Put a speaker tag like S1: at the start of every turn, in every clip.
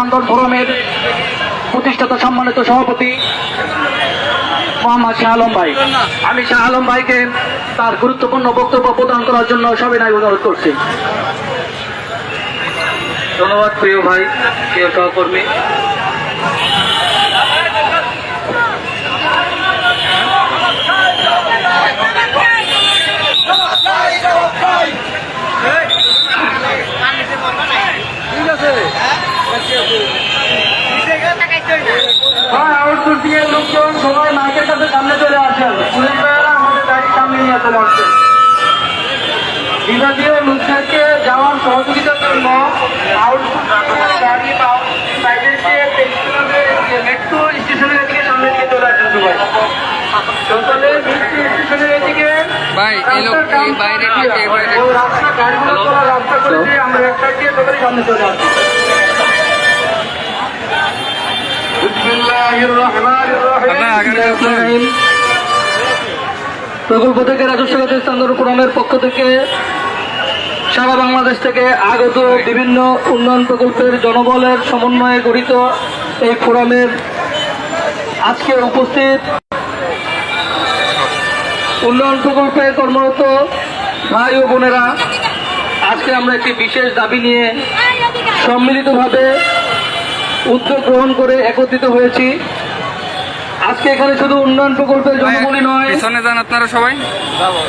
S1: স্পন্দন ফোরামের প্রতিষ্ঠাতা সম্মানিত সভাপতি মোহাম্মদ শাহ আলম ভাই। আমি শাহ আলম ভাইকে তার গুরুত্বপূর্ণ বক্তব্য প্রদান করার জন্য সবিনয় অনুরোধ করছি। ধন্যবাদ প্রিয় ভাই, প্রিয় সহকর্মী। হ্যাঁ লোকজন সবাই মাইকের সাথে সামনে চলে আসেন পুলিশ ভাইয়েরা আমাদের গাড়ির সামনে নিয়ে চলে আসছেন বিভাগীয় লোকদেরকে যাওয়ার সহযোগিতার জন্য আউটসোর্সিং গাড়ি বা সাইডের যে মেট্রো স্টেশনের দিকে সামনে নিয়ে চলে আসেন সবাই। সকালে মেট্রো স্টেশনের এদিকে
S2: ভাই, এই লোক- বাইরে
S1: রাস্তা গাড়িগুলো রাস্তা করে দিয়ে আমরা একটা দিয়ে সবাই সামনে চলে আসি। প্রকল্প থেকে রাজস্ব খাতে স্থানান্তর প্রোগ্রামের পক্ষ থেকে সারা বাংলাদেশ থেকে আগত বিভিন্ন উন্নয়ন প্রকল্পের জনবলের সমন্বয়ে গঠিত এই ফোরামের আজকে উপস্থিত উন্নয়ন প্রকল্পে কর্মরত ভাই ও বোনেরা, আজকে আমরা একটি বিশেষ দাবি নিয়ে সম্মিলিতভাবে উদ্যোগ গ্রহণ করে একত্রিত হয়েছি। আজকে এখানে শুধু উন্নয়ন প্রকল্পের জনবলই নয়
S2: পিছনে যান আপনারা সবাই।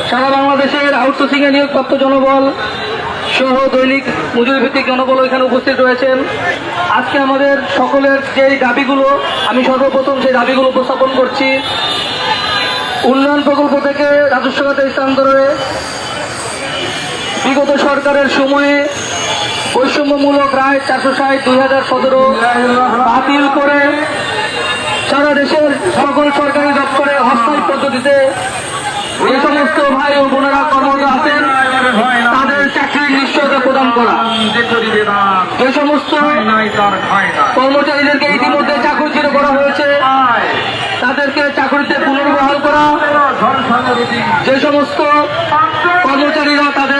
S1: সারা বাংলাদেশের আউটসোর্সিং এ নিয়োগপ্রাপ্ত জনবল সহ দৈনিক মজুরি ভিত্তিক জনবল এখানে উপস্থিত রয়েছেন। আজকে আমাদের সকলের যে দাবিগুলো আমি সর্বপ্রথম সেই দাবিগুলো উপস্থাপন করছি উন্নয়ন প্রকল্প থেকে রাজস্ব খাতে স্থানান্তরে বিগত সরকারের সময়ে বৈষম্যমূলক রায় চারশো ষাট, দুই হাজার সতেরো বাতিল করে সারা দেশের সকল সরকারি দপ্তরে হস্তায় পদ্ধতিতে যে সমস্ত ভাই ও বোনেরা কর্মরত আছেন। তাদের চাকরির নিশ্চয়তা প্রদান করা। যে সমস্ত কর্মচারীদেরকে ইতিমধ্যে চাকরিচ্যুত করা হয়েছে, তাদেরকে চাকরিতে পুনর্বহাল করা। যে সমস্ত কর্মচারীরা তাদের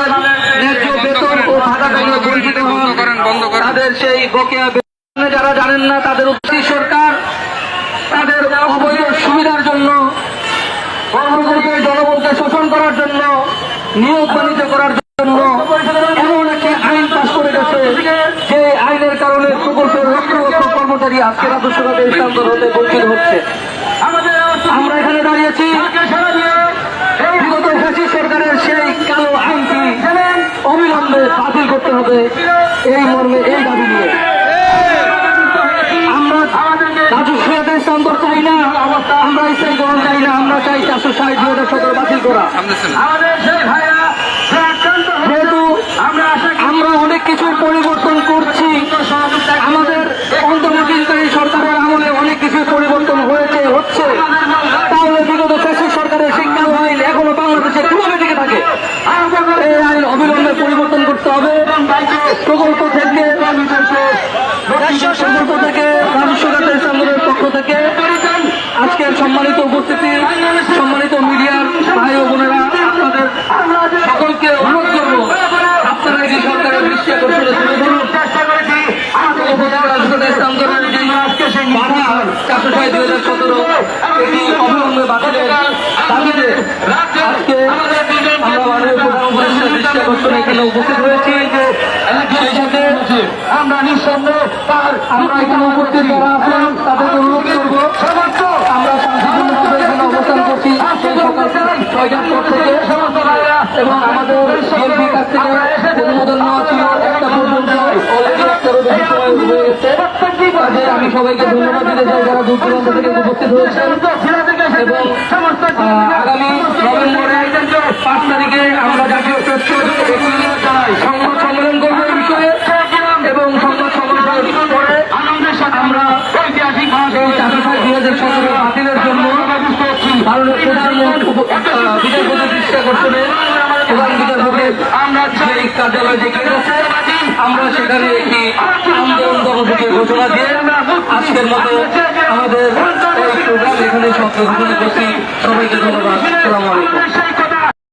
S1: তাদের সেই বকেয়া যারা জানেন না তাদের উপস্থিত সরকার, তাদের অবৈধ সুবিধার জন্য কর্মকর্তার জনবলকে শোষণ করার জন্য, নিয়োগ বাণিজ্য করার জন্য এমন একটি আইন পাশ করে গেছে। যে আইনের কারণে প্রকল্পের লক্ষ লক্ষ কর্মচারী আজকে রাজস্ব খাতে স্থানান্তর হতে বঞ্চিত হচ্ছে। আমরা এখানে দাঁড়িয়েছি বিগত ফ্যাসি সরকারের সেই কালো আইনটি অবিলম্বে বাতিল করতে হবে এই মর্মে এই দাবি নিয়ে। আমরা রাজস্ব স্থানান্তর চাই না আমরা স্থায়ী গ্রহণ চাই না, আমরা চাই চারশো ষাট দুই সতেরো বাতিল করা। যেহেতু আমরা অনেক কিছুর পরিবর্তন করছি, আমাদের অন্তর্বর্তীকারী সরকারের আমলে অনেক কিছুর পরিবর্তন হয়েছে, হচ্ছে। তাহলে বিগত ফ্যাসিস সরকারের শিক্ষা আইন এখনও বাংলাদেশে কীভাবে টিকে থাকে এই আইন অবিলম্বে পরিবর্তন করতে হবে প্রকল্প থেকে প্রকল্প থেকে রাজস্ব খাতের সংগ্রহের পক্ষ থেকে আজকের সম্মানিত উপস্থিতি সম্মানিত মিডিয়ার ভাই ও বোনেরা আপনাদের সকলকে অনুরোধ করব আপনারা এই সরকারের দৃষ্টি আকর্ষণে তুলে ধরুন। বাধা চারশো ছয় দুই হাজার সতেরো এটি অবিলম্বে বাতিলের দাবিতে আজকে আমরা মাননীয় প্রধান উপদেষ্টার দৃষ্টি আকর্ষণে এখানে উপস্থিত হয়েছি আমরা নিঃসন্দেহ তার আমরা এখানে উপস্থিত যারা আছেন তাদেরকে অনুরোধ করব আমরা শান্তিপূর্ণভাবে এখানে অবস্থান করছি। সকাল ছয়টার পর থেকে এবং আমাদের বিএনপি কাছ থেকে অনুমোদন নেওয়া ছিল একটা পর্যন্ত অলরেডি একটারও বেশি সময় হয়ে গেছে। কাজে আমি সবাইকে ধন্যবাদ দিতে চাই যারা দূর দূরান্ত থেকে উপস্থিত হয়েছেন। এবং আগামী নভেম্বরে পাঁচ তারিখে আমরা জাতীয় প্রেস সংবাদ সম্মেলন করব এই বিষয়ে এবং সংবাদ সম্মেলনের পরে আমরা ঐতিহাসিক এই চারশো ষাট দুই হাজার সতেরো বাতিলের জন্য ভারতের প্রধানমন্ত্রী উপ- আহ, বিচারপতির দৃষ্টি আকর্ষণে প্রধান বিচারপতি আমরা সেখানে একটি আন্দোলন কর্মসূচি ঘোষণা দিয়ে আজকের মতো আমাদের এই প্রোগ্রাম এখানে সমাপ্ত ঘোষণা করছি সবাইকে ধন্যবাদ। সালাম আলাইকুম।